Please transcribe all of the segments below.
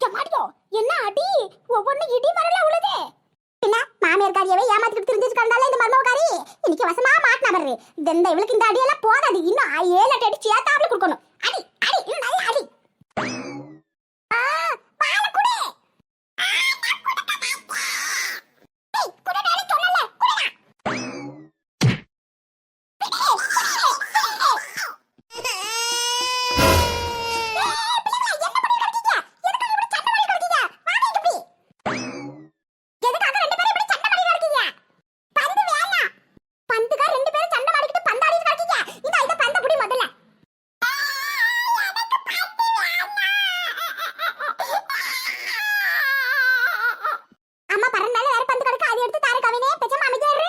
மாட்டியோ என்ன அடி? ஒவ்வொன்னு இடி மரல உழுது பின்ன மாமியார் காரியவே ஏமாத்திட்டு தெரிஞ்சிருக்காண்டால இந்த மர்மக்காரி இன்னைக்கு வசமா மாட்டினா பாரு. இந்த இவளுக்கு இந்த அடியெல்லாம் போதாது. இன்னும் ஆ- ஏழு எட்டு அடி சேத்தாப்புல கொடுக்கணும் அடி அடி இன்னும் நல்ல அடி ஆ, பாலை குடி. ஆ, நான் குடிக்க மாட்டேன். ஏய், குடிடான்னு சொன்னேன்ல, குடிடா. அம்மா பரந்தால வேற பந்து கிடக்கு அதை எடுத்து தார கவினே பேசாம அமைதியா இரு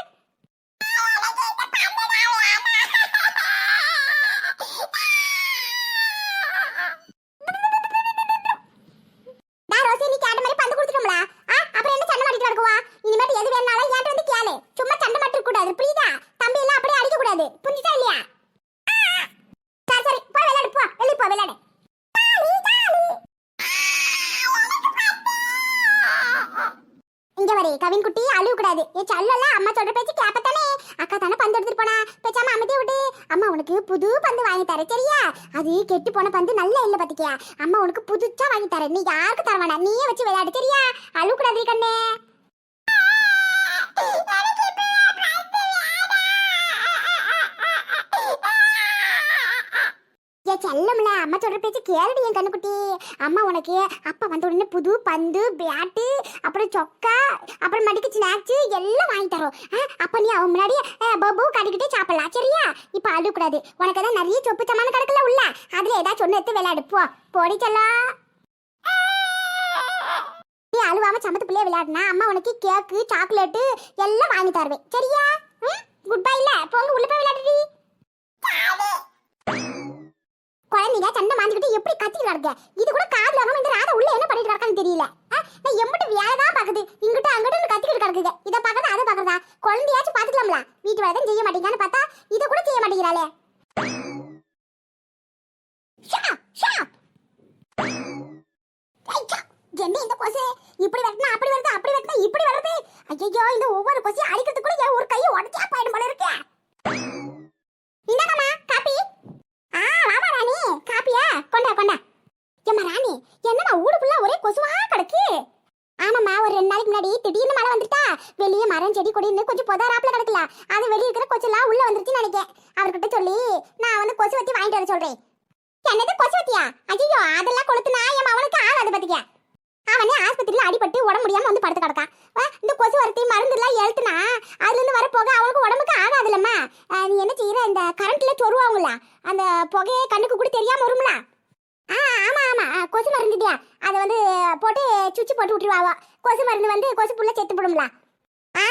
டா ரோசி நீ கேட்ட மாதிரி பந்து கொடுத்துட்டோம்ல ஆ அப்புறம் என்ன சண்டை மாட்டிட்டு கிடக்குவா இனிமேட்டு எது வேணாலும் என்கிட்ட வந்து கேளு சும்மா சண்டை மாட்டிக்க கூடாது புரியுதா தம்பி எல்லாம் அப்படியே அடிக்க கூடாது புரிஞ்சுதா இல்லையா சரி சரி போ விளையாடு போ வெளிய போ விளையாடு இங்க வரை கவின் குட்டி அழுவ கூடாது ஏ சல்லல அம்மா சொல்ற பேச்சு கேப்பத்தானே? அக்கா தானே பந்து எடுத்துட்டு போனா? பேசாம அமைதியா விட்டு அம்மா உனக்கு புது பந்து வாங்கி தர சரியா? அது கெட்டு போன பந்து நல்ல இல்ல பாத்துக்கியா? அம்மா உனக்கு புதுச்சா வாங்கி தரேன். நீ யாருக்கு தர வேணாம்? நீயே வச்சு விளையாடு சரியா? அழுவ கூடாது கண்ணே. ஏ செல்லம்ல. அம்மா சொல்ற பேச்சு கேளுடி என் கண்ணுக்குட்டி. அம்மா உனக்கு அப்பா வந்த உடனே புது பந்து பேட்டு அப்புறம் சொக்கா அப்புறம் மடிக்கு ஸ்நாக்ஸ் எல்லாம் வாங்கி தரோம். ஆ, அப்ப நீ அவன் முன்னாடி பபு கடிக்கிட்டே சாப்பிடலாம். சரியா? இப்ப அழுக்கூடாது உனக்கு தான் நிறைய சொப்பு சமான கிடக்கல உள்ள அதுல ஏதாச்சும் ஒண்ணு எடுத்து விளையாடு. போ. போடி நீ அழுவாம சமத்து பிள்ளைய விளையாடுனா அம்மா உனக்கு கேக்கு சாக்லேட்டு எல்லாம் வாங்கி தருவேன். சரியா? குட் பை இல்ல போங்க உள்ள போய் விளையாடுடி. குழந்தைங்க சண்டை மாந்திக்கிட்டு எப்படி கத்திட்டு கிடக்க? இது கூட காதுல வாங்காம இந்த ராதா உள்ள என்ன பண்ணிட்டு கிடக்கான்னு தெரியல. நான் எம்பிட்டு வேலை தான் பாக்குது? இங்கிட்ட அங்கிட்ட கத்திக்கிட்டு கிடக்குது. இதை பாக்குறது அதை பாக்குறதா குழந்தையாச்சும் பாத்துக்கலாம்ல வீட்டு வேலை தான் செய்ய மாட்டீங்கன்னு பார்த்தா இதை கூட செய்ய மாட்டேங்கிறாளே. என்ன இந்த கொசு? இப்படி வெட்டினா அப்படி வருது? அப்படி வெட்டினா இப்படி வருது ஐயோ இந்த ஒவ்வொரு கொசையும் அடிக்கிறதுக்குள்ள என் ஒரு கையை உடச்சா போயிடும் போல இருக்கு. இந்தாங்கம்மா. காப்பியா? கொண்டா கொண்டா. எம்மா ராணி என்னம்மா ஊடு ஃபுல்லா ஒரே கொசுவா கிடக்கு? ஆமாம்மா ஒரு ரெண்டு நாளைக்கு முன்னாடி திடீர்னு மழை வந்துட்டா. வெளியே மரம் செடி கொடின்னு கொஞ்சம் புதாராப்புல கிடக்கல. அது வெளியே இருக்கிற கொச்செல்லாம் உள்ள வந்துருச்சுன்னு நினைக்கேன். அவர்கிட்ட சொல்லி நான் வந்து கொசு வத்தி வாங்கிட்டு வர சொல்றேன். என்னது கொசு வத்தியா ஐயோ அதெல்லாம் கொளுத்துனா என் அவனுக்கு ஆகாது பாத்துக்க. அவனே ஆஸ்பத்திரியில் அடிபட்டு உடம்பு முடியாம வந்து படுத்து கிடக்கான் இந்த கொசு வரத்தி மருந்து எல்லாம் எழுத்துனா அதுல இருந்து வர போக அவனுக்கு உடம்புக்கு ஆகாதுல்லம்மா. நீ என்ன செய்யற இந்த கரண்ட்ல சொருவாங்களா அந்த புகையை கண்ணுக்கு கூட தெரியாம வரும்ல? ஆ ஆமா ஆமா. ஆ, கொசு மருந்துட்டியா? அதை வந்து போட்டு சுவிட்ச் போட்டு விட்டுருவாவா கொசு மருந்து வந்து கொசு புள்ள செத்து போடும்ல? ஆ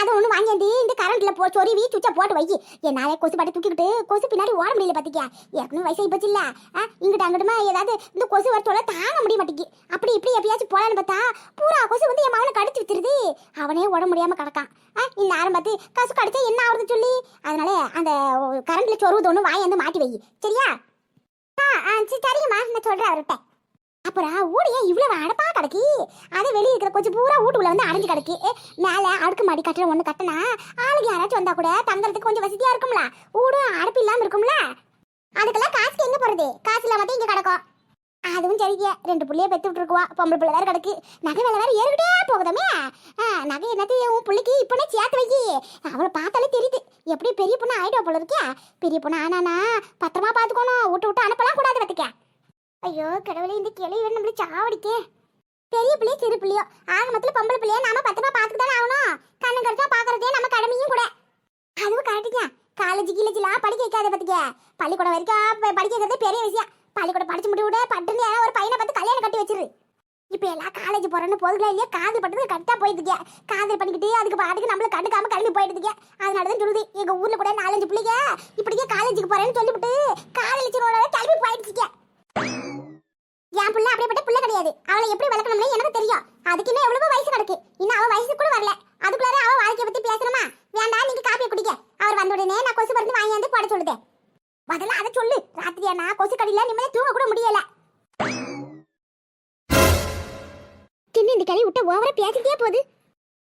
அதை ஒன்று வாங்கியாந்து இந்த கரண்ட்ல போ சொருவி சுவிட்சை போட்டு வைக்கி என்னால கொசு பாட்டு தூக்கிக்கிட்டு கொசு பின்னாடி ஓட முடியல பாத்திக்கா ஏற்கனவே வயசாகி போச்சு இல்ல ஆ இங்கிட்ட அங்கிட்டமா ஏதாவது இந்த கொசு வரத்தோட தாங்க முடிய மாட்டேங்கி அப்படி இப்படி எப்பயாச்சும் போலான்னு பார்த்தா பூரா கொசு வந்து என் மகனை கடிச்சு வித்துருது. அவனே உட முடியாம கிடக்கான். ஆ இந்த நேரம் பார்த்து கசு கடிச்சா என்ன ஆகுதுன்னு சொல்லி அதனால அந்த கரண்ட்ல சொருவது ஒன்று வாங்கி வந்து மாட்டி வை. சரியா? ஆ ஆ சரி சரிங்கம்மா நான் சொல்றேன் அவர்கிட்ட. அப்புறம் ஊடு ஏன் இவ்வளவு அடப்பா கிடக்கி? அது வெளியே இருக்கிற கொஞ்சம் பூரா வீட்டுக்குள்ள வந்து அடைஞ்சு கிடக்கு. மேலே அடுக்கு மாடி கட்டிட ஒன்று கட்டினா ஆளுங்க யாராச்சும் வந்தா கூட தங்கறதுக்கு கொஞ்சம் வசதியா இருக்கும்ல. ஊடு அடப்பு இல்லாம இருக்கும்ல. அதுக்கெல்லாம் காசுக்கு எங்க போறது? காசு இல்லாம இங்க கிடக்கும். அதுவும் சரிங்க ரெண்டு புள்ளைய பெத்து விட்டுருக்குவா. பொம்பளை பிள்ளை வேற கிடக்கு. நகை வேலை வேற ஏறிக்கிட்டே போகுதமே. ஆ, நகை என்னத்தையும் உன் பிள்ளைக்கு இப்பனே சேர்த்து வைக்கி அவளை பார்த்தாலே தெரியுது. எப்படி பெரிய பொண்ணு ஆயிடுவா போல இருக்கியா பெரிய பொண்ணு ஆனானா பத்திரமா பார்த்துக்கணும். விட்டு விட்டு அனுப்பலாம் கூடாது பார்த்துக்க. ஐயோ கடவுளே இந்த கிளை வேணும் நம்மள சாவடிக்கே. பெரிய பிள்ளையோ சிறு பிள்ளையோ. ஆக மொத்தத்தில் பொம்பளை பிள்ளைய நாம பத்திரமா பார்த்துட்டு தானே ஆகணும். கண்ணு கடிச்சா பார்க்கறதே நம்ம கடமையும் கூட. அதுவும் கரெக்டுங்க காலேஜ் கீழேஜ்லாம் படிக்க வைக்காத பார்த்துக்க பள்ளிக்கூடம் வரைக்கும் படிக்க வைக்கிறதே பெரிய விஷயம். பள்ளிக்கூடம் படிச்சு முடிவு விட பட்டுன்னு ஒரு பையனை பார்த்து கல்யாணம் கட்டி வச்சிரு. இப்போ எல்லாம் காலேஜ் போறேன்னு போதுங்களா இல்லையா? காதல் பட்டது கரெக்டாக போயிடுதுங்க காதல் பண்ணிக்கிட்டு அதுக்கு பாட்டுக்கு நம்மள கண்டுக்காம கிளம்பி போயிடுதுங்க அதனால தான் சொல்லுது எங்க ஊர்ல கூட நாலஞ்சு பிள்ளைங்க இப்படிக்கே காலேஜுக்கு போறேன்னு சொல்லிவிட்டு என் புள்ள அப்படிப்பட்ட புள்ள கிடையாது. அவளை எப்படி வளர்க்கணும்னு எனக்கு தெரியும். அதுக்குமே எவ்வளவு வயசு கிடக்கு. இன்னும் அவள் வயசு கூட வரல. அதுக்குள்ளார அவள் வாழ்க்கைய பத்தி பேசணுமா? வேண்டாம் நீங்க காப்பியை குடிக்க. அவர் வந்த உடனே நான் கொசு மருந்து வாங்கி வந்து போட சொல்லுதேன் முதல்ல அதை சொல்லு. ராத்திரி நான் கொசு கடையில நிம்மதியா தூங்க கூட முடியல. தின்னு இந்த கிளி விட்ட ஓவரா பேசிட்டே போகுது.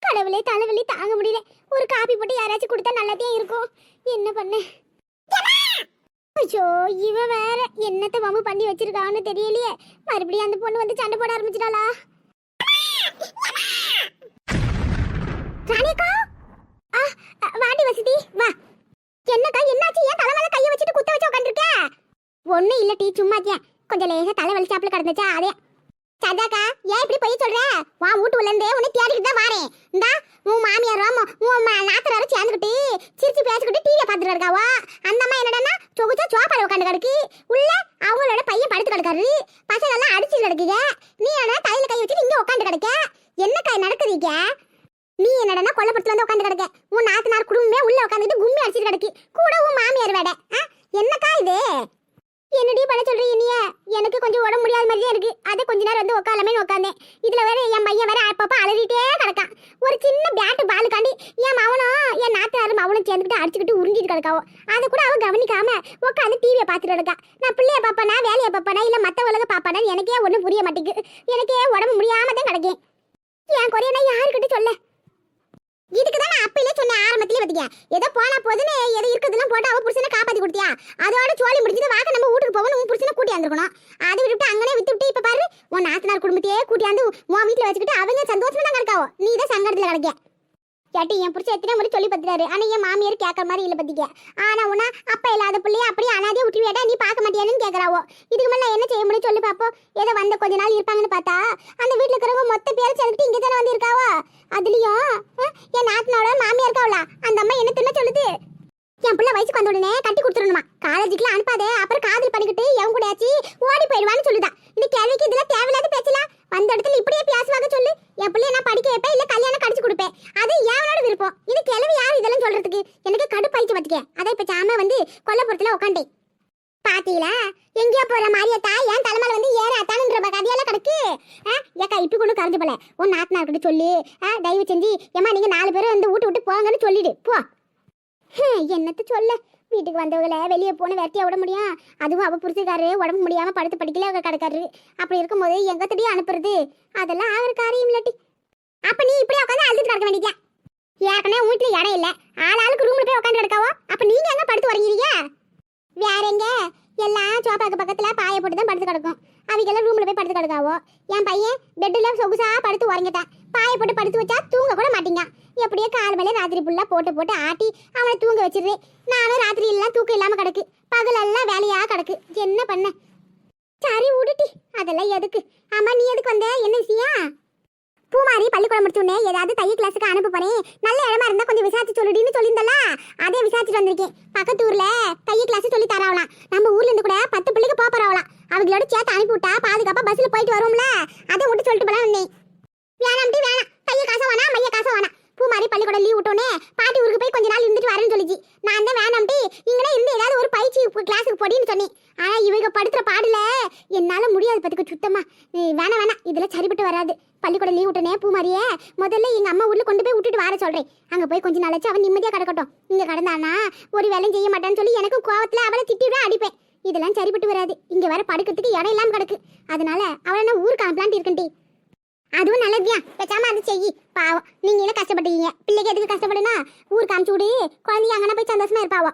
கடவுளே தலைவலி தாங்க முடியல. ஒரு காப்பி போட்டு யாராச்சும் கொடுத்தா நல்லதே இருக்கும். என்ன பண்ண? ஐயோ இவன் வேற என்னத்த வம்பு பண்ணி வச்சிருக்கான்னு தெரியலையே. மறுபடியும் அந்த பொண்ணு வந்து சண்டை போட ஆரம்பிச்சிட்டாளா? ராணிக்கா? ஆ வாடி வசதி வா. என்னக்கா என்னாச்சு? ஏன் தலை மேல கைய வச்சுட்டு குத்த வச்சு உட்காந்துருக்க ஒண்ணு இல்ல டீ சும்மா இருக்கேன். கொஞ்சம் லேசா தலை வலிச்சாப்புல கிடந்துச்சா அதே. சதாக்கா ஏன் இப்படி போய் சொல்ற? வா வீட்டு உள்ள இருந்தே உன்னை தேடிக்கிட்டு தான் வாரேன். இந்தா உன் மாமியாரும் உன் ம- நாத்தனாரும் சேர்ந்துக்கிட்டு சிரிச்சு பேசிக்கிட்டு டிவியை பார்த்துட்டு இருக்காவா? அந்த அம்மா என்னடா சொகுச்சா சோப்பால உட்காந்து கிடக்கு. உள்ள அவங்களோட பையன் படுத்து கிடக்காரு. பசங்க எல்லாம் அடிச்சு கிடக்குங்க. நீ என்ன தலையில கை வச்சுட்டு இங்க உட்காந்து கிடக்க? என்னக்கா நடக்குதுங்க? நீ என்னடா கொல்லப்புறத்துல வந்து உட்காந்து கிடக்க. உன் நாத்தனார் குடும்பமே உள்ள உட்காந்துட்டு கும்மி அடிச்சிட்டு கிடக்கு. கூட உன் மாமியார் வேட என்னக்கா இது? என்னடி பண்ண சொல்றீங்க நீ? எனக்கு கொஞ்சம் உடம்பு முடியாத மாதிரியே இருக்கு. அதை கொஞ்ச நேரம் வந்து உட்காலமே உட்காந்தேன் இதுல வேற என் பையன் வேற அப்பப்ப அலறிட்டே கிடக்கான். ஒரு சின்ன பேட்டு பாலுக்காண்டி என் மவனும் என் நாத்தனாரும் மவனும் சேர்ந்துக்கிட்டு அடிச்சுக்கிட்டு உறிஞ்சிட்டு கிடக்காவோ. அதை கூட அவன் கவனிக்காம உட்காந்து டிவியை பார்த்துட்டு கிடக்கா. நான் பிள்ளைய பாப்பானா வேலையை பாப்பானா இல்ல மத்த உலக பாப்பானா எனக்கே ஒண்ணும் புரிய மாட்டேங்குது. எனக்கே உடம்பு முடியாம தான் கிடக்கேன். என் குறைய நான் யாருக்கிட்ட சொல்ல? இதுக்கு தான் நான் அப்பயிலே சொன்னேன் ஆரம்பத்திலே பார்த்தீங்க ஏதோ போனா போதுன்னு எது இருக்கிறதுலாம் போட்டு அவ புருஷனை காப்பாத்தி கொடுத்தியா? அதோட சோழி முடிஞ்சது வாக்க நம்ம வீட்டுக்கு போகணும் உன் புருஷனை கூட்டி வந்துருக்கணும். அதை விட்டுட்டு அங்கனே விட்டு விட்டு இப்ப பாரு உன் நாத்தனார் குடும்பத்தையே கூட்டியாந்து உன் வீட்டுல வச்சுக்கிட்டு அவங்க சந்தோஷமா தான் கிடக்காவோ நீ தான் சங்கடத்துல கிடைக்க கேட்டி என் புருஷன் எத்தனை முறை சொல்லி பத்துறாரு ஆனா என் மாமியார் கேட்கற மாதிரி இல்ல பத்திக்க ஆனா உன்னா அப்ப இல்லாத பிள்ளைய அப்படியே அனாதே விட்டுருவியாடா நீ பார்க்க மாட்டியான்னு கேக்குறாவோ இதுக்கு மேல என்ன செய்ய முடியும் சொல்லி பாப்போ? ஏதோ வந்த கொஞ்ச நாள் இருப்பாங்கன்னு பார்த்தா அந்த வீட்டுல இருக்கிறவங்க மொத்த பேரும் சேர்ந்துட்டு இங்க தானே வந்து இருக்காவோ அதுலயும் என் நாத்தனோட மாமியார் இருக்காவளா அந்த அம்மா என்ன தின்ன சொல்லுது? என் பிள்ளை வயசுக்கு வந்த உடனே கட்டி கொடுத்துடணுமா? காலேஜுக்குலாம் அனுப்பாதே அப்புறம் காதல் பண்ணிக்கிட்டு எவன் கூடயாச்சு ஓடி போயிடுவான்னு சொல்லுதா. இந்த கேள்விக்கு இதெல்லாம் தேவையில்லாத பேச்சலாம் வந்த இடத்துல இப்படியே பேசுவாங்க சொல்லு. என் பிள்ளைய நான் படிக்க வைப்பேன் இல்லை கல்யாணம் கடிச்சு கொடுப்பேன் அது ஏவனோட விருப்பம். இது கிழவி யார் இதெல்லாம் சொல்றதுக்கு? எனக்கு கடுப்பாயிச்சு பார்த்துக்க அதான் இப்போ சாம வந்து கொல்லப்புறத்துல உட்காண்டேன் பாத்தீங்களா? எங்கேயோ போற மாரியத்தா என் தலைமையில வந்து ஏற அத்தானுன்ற கதையெல்லாம் கிடக்கு. ஏக்கா இப்படி கொண்டு கரைஞ்சு போல. உன் நாத்தனார் கிட்ட சொல்லு தயவு செஞ்சு ஏமா நீங்க நாலு பேரும் வந்து வீட்டு விட்டு போங்கன்னு சொல்லிடு. போ. என்னத்த சொல்ல? வீட்டுக்கு வந்தவங்கள வெளியே போன விரட்டியா விட முடியும். அதுவும் அவ புரிச்சுக்காரு உடம்பு முடியாம படுத்து படிக்கல அவங்க கிடக்காரு அப்படி இருக்கும்போது எங்க திடீர் அனுப்புறது. அதெல்லாம் ஆகிற காரியம் இல்லாட்டி. அப்ப நீ இப்படியே உட்காந்து அழுதுட்டு கிடக்க வேண்டியதா ஏற்கனவே வீட்டுல இடம் இல்ல. ஆளுக்கு ரூம்ல போய் உட்காந்து கிடக்காவோ? அப்ப நீங்க எங்க படுத்து வரீங்க வேற எங்க? எல்லாம் சோப்பாக்கு பக்கத்துல பாய போட்டு தான் படுத்து கிடக்கும். அவங்கெல்லாம் ரூம்ல போய் படுத்து கிடக்காவோ? என் பையன் பெட்ல சொகுசா படுத்து உறங்கிட்டேன். பாய போட்டு படுத்து வச்சா தூங்க கூட மாட்டீங்க. எப்படியோ கால் மேலே ராத்திரி புள்ள போட்டு போட்டு ஆட்டி அவனை தூங்க வச்சிடுறேன் நானும் ராத்திரி எல்லாம் தூக்கம் இல்லாம கிடக்கு. பகலெல்லாம் வேலையா கிடக்கு. என்ன பண்ண? சரி விடுட்டி அதெல்லாம் எதுக்கு? ஆமா நீ எதுக்கு வந்த? என்ன விஷயம்? பூமாரி பள்ளிக்கூடம் முடிச்சுடனே ஏதாவது தைய கிளாஸுக்கு அனுப்ப போறேன். நல்ல இடமா இருந்தா கொஞ்சம் விசாரிச்சு சொல்லுடின்னு சொல்லியிருந்தல அதே விசாரிச்சுட்டு வந்திருக்கேன். பக்கத்து ஊர்ல தைய கிளாஸ் சொல்லி தராவலாம். நம்ம ஊர்ல இருந்து கூட பத்து பிள்ளைக்கு போக போறாவலாம். அவங்களோட சேர்த்து அனுப்பி விட்டா பாதுகாப்பா பஸ்ல போயிட்டு வருவோம்ல? அதை விட்டு சொல்லிட்டு போலாம் வந்தேன். வேணாம்டி வேணாம். பைய காசு வேணாம் மைய காசம் வேணாம் மாதிரி பள்ளிக்கூடம் லீவ் விட்டோன்னே பாட்டி ஊருக்கு போய் கொஞ்ச நாள் இருந்துட்டு வரேன்னு சொல்லிச்சு. நான் தான் வேணாம்டி இங்கே இருந்து ஏதாவது ஒரு பயிற்சி கிளாஸுக்கு போடின்னு சொன்னேன். ஆனா இவங்க படுத்துற பாடல என்னால முடியாது பத்துக்கு சுத்தமா. நீ வேணாம் வேணாம். இதெல்லாம் சரிப்பட்டு வராது. பள்ளிக்கூடம் லீவ் விட்டனே பூமாரியே முதல்ல எங்க அம்மா ஊர்ல கொண்டு போய் விட்டுட்டு வர சொல்றேன். அங்க போய் கொஞ்ச நாளாச்சு அவன் நிம்மதியா கிடக்கட்டும். இங்க கிடந்தானா ஒரு வேலையும் செய்ய மாட்டான்னு சொல்லி எனக்கும் கோவத்துல அவளை திட்டிவிட அடிப்பேன். இதெல்லாம் சரிப்பட்டு வராது. இங்க வர படுக்கிறதுக்கு இடம் இல்லாம கிடக்கு. அதனால அவளை நான் ஊருக்கு அனுப்பலான்ட்டு இருக்கேன்டி அதுவும் நல்லதுயா பேசாம அது செய்யி. பாவம். நீங்க என்ன கஷ்டப்பட்டீங்க பிள்ளைக்கு எதுக்கு கஷ்டப்படுனா ஊருக்கு அனுப்பிச்சு விடு. குழந்தைங்க அங்கே போய் சந்தோஷமா இருப்பாவோ.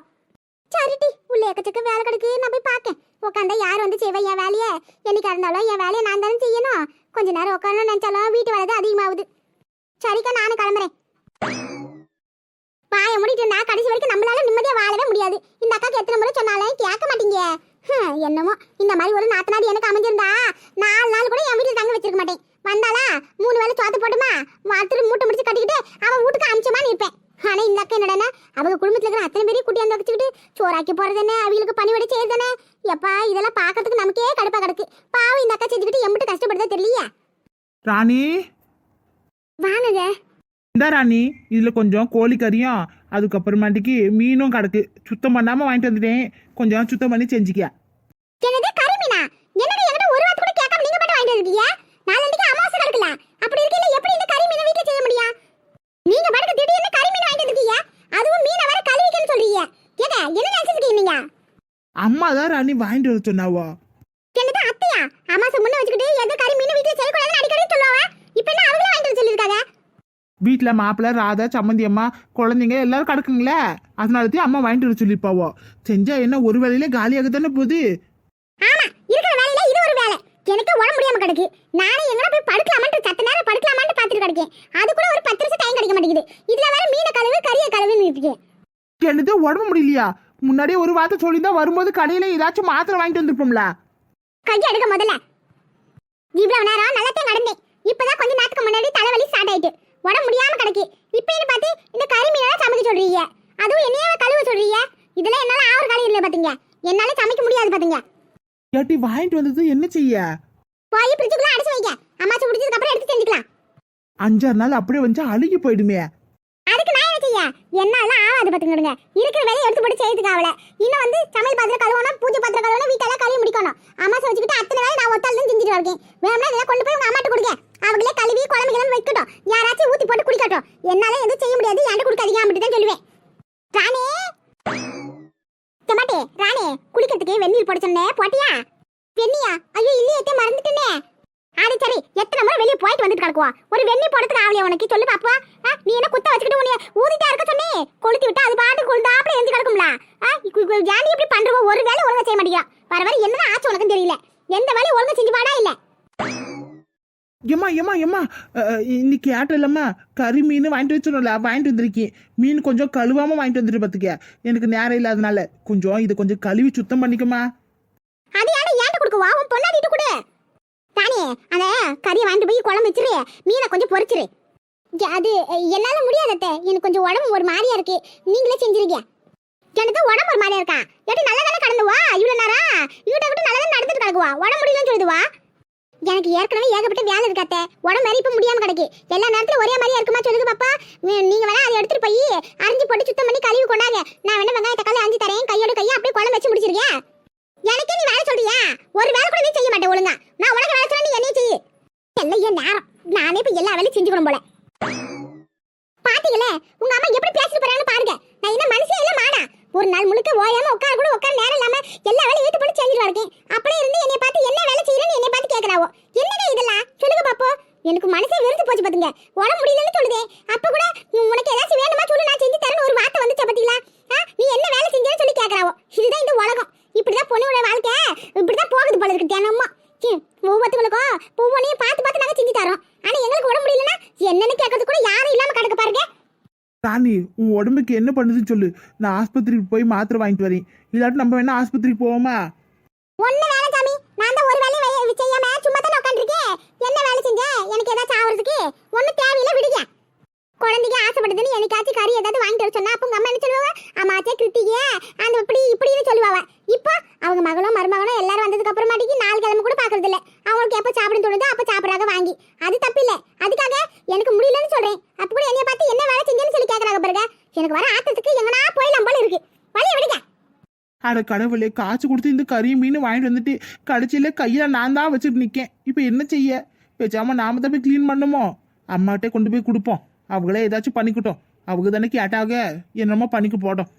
சரிட்டி. உள்ள எக்கச்சக்க வேலை கிடக்கு. நான் போய் பார்க்கேன் உட்காந்தா யார் வந்து செய்வா? என் வேலையை என்னைக்கா இருந்தாலும் என் வேலையை நான் தானே செய்யணும். கொஞ்ச நேரம் உட்காந்து நினைச்சாலும் வீட்டு வேலை தான் அதிகமாகுது. சரிக்கா நானும் கிளம்புறேன். வாய முடிட்டு நான் கடைசி வரைக்கும் நம்மளால நிம்மதியா வாழவே முடியாது. இந்த அக்காக்கு எத்தனை முறை சொன்னாலும் கேட்க மாட்டீங்க. என்னமோ. இந்த மாதிரி ஒரு நாத்தனாடி எனக்கு அமைஞ்சிருந்தா நாலு நாள் கூட என் வீட்டில் தங்க வச்சிருக்க மாட்டேன். வந்தாளா? மூணு வேளை சோத்து போட்டுமா? வாரத்துல மூட்டை முடிச்சு கட்டிக்கிட்டு அவன் வீட்டுக்கு அமிச்சமான்னு இருப்பேன். ஆனா இந்த அக்கா என்னடா அவங்க குடும்பத்துல இருக்கிற அத்தனை பேரையும் கூட்டியாந்து வச்சுக்கிட்டு சோறாக்கி போறது என்ன அவங்களுக்கு பணிவிடை செய்யறது என்ன எப்பா இதெல்லாம் பார்க்கறதுக்கு நமக்கே கடுப்பா கிடக்கு. பாவம் இந்த அக்கா செஞ்சுக்கிட்டு எம்பிட்டு கஷ்டப்படுதா தெரியலையா. ராணி? வாங்குங்க. இந்த ராணி இதில் கொஞ்சம் கோழிக்கறியும் அதுக்கப்புறமாட்டிக்கு மீனும் கிடக்கு. சுத்தம் பண்ணாமல் வாங்கிட்டு வந்துட்டேன். கொஞ்சம் சுத்தம் பண்ணி செஞ்சுக்க என்னது கரிமீனா? என்னடி என்கிட்ட ஒரு வார்த்தை கூட கேட்காம நீங்க மட்டும் வாங்கிட்டு இருக்கீங்க நாளைக்கு அமாவாசை கிடக்கல அப்படி இருக்கல எப்படி இந்த கரிமீனை வீட்ல செய்ய முடியும்? நீங்க பாட்டுக்கு திடீர்னு கரிமீன் வாங்கிட்டு இருக்கீங்க அதுவும் மீனை வர கழுவிக்கன்னு சொல்றீங்க. ஏங்க என்ன நினைச்சிருக்கீங்க நீங்க அம்மா தான் ராணி வாங்கிட்டு வர சொன்னாவோ? என்னது அத்தையா? அமாவாசை முன்ன வச்சுக்கிட்டு எந்த கரிமீன் வீட்ல செய்யக்கூடாதுன்னு அடிக்கடி சொல்லுவா இப்போ என்ன அவங்களே வாங்கிட்டு வர சொல்லியிருக்காங்க? வீட்டில் மாப்பிள்ளை ராதா சம்மந்தி அம்மா குழந்தைங்க எல்லாரும் கிடக்குங்களே? அதனாலத்தையும் அம்மா வாங்கிட்டு வர சொல்லியிருப்பாவோ? செஞ்சா என்ன ஒரு வேலையில காலியாக தானே போகுது ஆமா இருக்கிற வேலையில இது ஒரு வேலை எனக்கு உடம்பு முடியாம கிடக்கு. நானே எங்கட போய் படுக்கலாமான்னு சத்த நேரம் படுக்கலாமான்னு பாத்துட்டு கிடக்கேன். அது கூட ஒரு பத்து நிமிஷம் டைம் கிடைக்க மாட்டேங்குது. இதுல வேற மீனை கழுவு கறியை கழுவுன்னு இருக்கேன். என்னது உடம்பு முடியலையா? முன்னாடியே ஒரு வார்த்தை சொல்லியிருந்தா வரும்போது கடையில ஏதாச்சும் மாத்திரை வாங்கிட்டு வந்திருப்போம்ல. கையை எடுக்க முதல்ல. இவ்வளவு நேரம் நல்லத்தையும் நடந்தேன். இப்பதான் கொஞ்ச நேரத்துக்கு முன்னாடி தலைவலி ஸ்டார்ட் ஆயிட்டு. உடம்பு முடியாம கிடக்கு. இப்போ என்ன பார்த்து இந்த கறி மீனெல்லாம் சமைக்க சொல்றீங்க? அதுவும் என்னையாவ கழுவ சொல்றீங்க? இதெல்லாம் என்னால ஆறு காலம் இல்லை பாத்தீங்க. என்னால சமைக்க முடியாது பாத்தீங்க. ஏட்டி வாங்கிட்டு வந்தது என்ன செய்ய? போய் ஃப்ரிட்ஜுக்குள்ள அடைச்சு வைங்க. அம்மாச்சி பிடிச்சதுக்கு அப்புறம் எடுத்து செஞ்சுக்கலாம். அஞ்சாறு நாள் அப்படியே வந்து அழுகி போயிடுமே. அதுக்கு நான் என்ன செய்ய? என்னாலாம் ஆகாது பாத்துக்கிடுங்க இருக்கிற வேலையை எடுத்து போட்டு செய்யறதுக்கு ஆகல. இன்னும் வந்து சமையல் பாத்திரம் கழுவணும் பூஜை பாத்திரம் கழுவணும் வீட்டெல்லாம் கழுவி முடிக்கணும். அம்மா வச்சுக்கிட்டு அத்தனை வேலை நான் ஒத்தால் தான் செஞ்சுட்டு இருக்கேன். வேணும்னா இதெல்லாம் கொண்டு போய் உங்க அம்மாட்ட கொடுங்க. அவங்களே கழுவி குழம்புகளும் வைக்கட்டும். யாராச்சும் ஊத்தி போட்டு குடிக்கட்டும். என்னால எதுவும் செய்ய முடியாது. என்கிட்ட கொடுக்காதீங்க அப்படி தான் சொல்லுவேன். ராணி குளிக்கிறதுக்கு வெந்நீர் போட சொன்னேன் போட்டியா? வெந்நியா ஐயோ இல்லையே மறந்துட்டேனே. அது சரி எத்தனை முறை வெளியே போயிட்டு வந்துட்டு கிடக்குவா? ஒரு வெண்ணி போடுறதுக்கு ஆவலையா உனக்கு? சொல்லு பாப்பா. நீ என்ன குத்த வச்சுக்கிட்டு உன்னை ஊதிட்டா இருக்க சொன்னே? கொளுத்தி விட்டா அது பாட்டு கொளுந்தாப்புல எழுந்து கிடக்கும்ல. ஜானி இப்படி பண்றவோ? ஒரு வேலை ஒழுங்கா செய்ய மாட்டேங்கிறான் வர வர என்னதான் ஆச்சு உனக்கும் தெரியல. எந்த வேலையும் ஒழுங்கா செஞ்சு பாடா இல்லை? ஏம்மா ஏம்மா ஏம்மா. இன்னைக்கு இன்னைக்கு இல்லைம்மா கறி மீன் வாங்கிட்டு வச்சிடல வாங்கிட்டு வந்திருக்கேன். மீன் கொஞ்சம் கழுவாம வாங்கிட்டு வந்துட்டு பார்த்துக்க எனக்கு நேரம் இல்லாதனால. கொஞ்சம் இதை கொஞ்சம் கழுவி சுத்தம் பண்ணிக்கமா அது ஏன் ஏன்ட்ட கொடுக்கவா உன் பொண்ணாடிட்டு கொடு. தானே அந்த கறியை வாங்கிட்டு போய் குழம்பு வச்சிரு. மீனை கொஞ்சம் பொரிச்சிரு அது என்னால முடியாது அத்தை. எனக்கு கொஞ்சம் உடம்பு ஒரு மாதிரியா இருக்கு. நீங்களே செஞ்சிருங்க. எனக்கு உடம்பு ஒரு மாதிரியா இருக்கா? எப்படி நல்ல தானே கடந்துவா இவ்வளவு நேரம்? இவட்ட கூட நல்லா நடந்துட்டு கிடக்குவா உடம்பு முடியலன்னு சொல்லுதுவா எனக்கு ஏற்கனவே ஏகப்பட்ட வேலை இருக்காத்த உடம்பு வேற இப்ப முடியாம கிடக்கு. எல்லா நேரத்துல ஒரே மாதிரியா இருக்குமா சொல்லுங்க பாப்பா. நீ- நீங்க வேணா அதை எடுத்துட்டு போய் அரிஞ்சு போட்டு சுத்தம் பண்ணி கழுவி கொண்டாங்க. நான் வேணா வெங்காய தக்காளி அரிஞ்சு தரேன். கையோட கையை அப்படியே குழம்பு வச்சு முடிச்சிருக்கேன் எனக்கே நீ வேலை சொல்றியா? ஒரு வேலை கூட நீ செய்ய மாட்டேன் ஒழுங்கா. நான் உனக்கு வேலை சொன்னா நீ என்னைய செய்யு. எல்லாம் என் நேரம். நானே இப்ப எல்லா வேலையும் செஞ்சுக்கணும் போல. பாத்தீங்களே உங்க அம்மா எப்படி பேசிட்டு போறாங்கன்னு பாருங்க. நான் என்ன மனுஷன் இல்ல மாடா. ஒரு நாள் முழுக்க ஓயாம உட்கார கூட உட்கார நேரம் இல்லாம எல்லா வேலையும் ஏத்து போட்டு செஞ்சுட்டு வரேன் அப்படியே இருந்து என்னை பார்த்து என்ன வேலை செய்யறேன்னு என்னை பார்த்து கேக்குறாவோ. என்னடா இதெல்லாம்? சொல்லுங்க பாப்போ. எனக்கு மனசே வெறுத்து போச்சு பாத்துங்க. உடம்பு முடியலன்னு சொல்லுதே. அப்ப கூட உனக்கு ஏதாச்சும் வேணுமா சொல்லு நான் செஞ்சு தரேன் ஒரு வார்த்தை வந்துச்சு பாத்தீங்களா? ஆ, நீ என்ன வேலை செஞ்சேன்னு சொல்லி கேக்குறாவோ. இதுதான் இந்த உலகம். இப்படிதான் பொண்ணோட வாழ்க்கை. இப்படிதான் போகுது போல இருக்கு தினமும். ஒவ்வொருத்தவங்களுக்கும் ஒவ்வொன்றையும் பார்த்து பார்த்து நாங்க செஞ்சு தரோம். ஆனா எங்களுக்கு உடம்பு முடியலன்னா என்னன்னு கேட்கறது கூட யாரும் இல்லாம கிடக்க பாருங்க. ராணி உன் உடம்புக்கு என்ன பண்ணுதுன்னு சொல்லு. நான் ஆஸ்பத்திரிக்கு போய் மாத்திரை வாங்கிட்டு வரேன். இல்லாட்டி நம்ம வேணா ஆஸ்பத்திரிக்கு போவோமா? ஒண்ணு வேலை சாமி. நான் தான் ஒரு வேலையும் வே- செய்யாம சும்மா தான் உட்காந்துருக்கேன் என்ன வேலை செஞ்ச? எனக்கு ஏதாச்சும் ஆவறதுக்கு ஒண்ணு தேவையில்ல விடுங்க. குழந்தைக்கு ஆசைப்படுதுன்னு எனக்காச்சும் கறி ஏதாவது வாங்கிட்டு வர சொன்னா அப்ப உங்க அம்மா என்ன சொல்லுவாங்க? அம்மாச்சே கிருத்திகே அந்த இப்படி இப்படின்னு சொல்லுவாங்க இப்போ அவங்க மகளும் மருமகனும் எல்லாரும் வந்ததுக்கு அப்புறமாட்டிக்கு நாலு கிழமை கூட பாக்குறது இல்ல அவங்களுக்கு எப்ப சாப்பிட தோணுதோ அப்ப சாப்பிடறாங்க வாங்கி. அது தப்பு இல்ல அதுக்காக எனக்கு முடியலன்னு சொல்றேன். அப்ப கூட என்னைய பார்த்து என்ன வேலை செஞ்சேன்னு சொல்லி கேக்குறாங்க பாருங்க. எனக்கு வர ஆத்தத்துக்கு எங்கனா போயிடலாம் போல இருக்கு. வழிய விடுங்க. அட கடவுளே காசு கொடுத்து இந்த கறி மீன் வாங்கிட்டு வந்துட்டு கடைசியில கையில நான் தான் வச்சுட்டு நிக்கேன். இப்போ என்ன செய்ய? பேசாம நாம தான் போய் க்ளீன் பண்ணுமோ? அம்மாட்டே கொண்டு போய் கொடுப்போம். அவங்களே ஏதாச்சும் பண்ணிக்கிட்டோம். அவங்க தானே கேட்டாக என்னமோ பண்ணிக்க போட்டோம்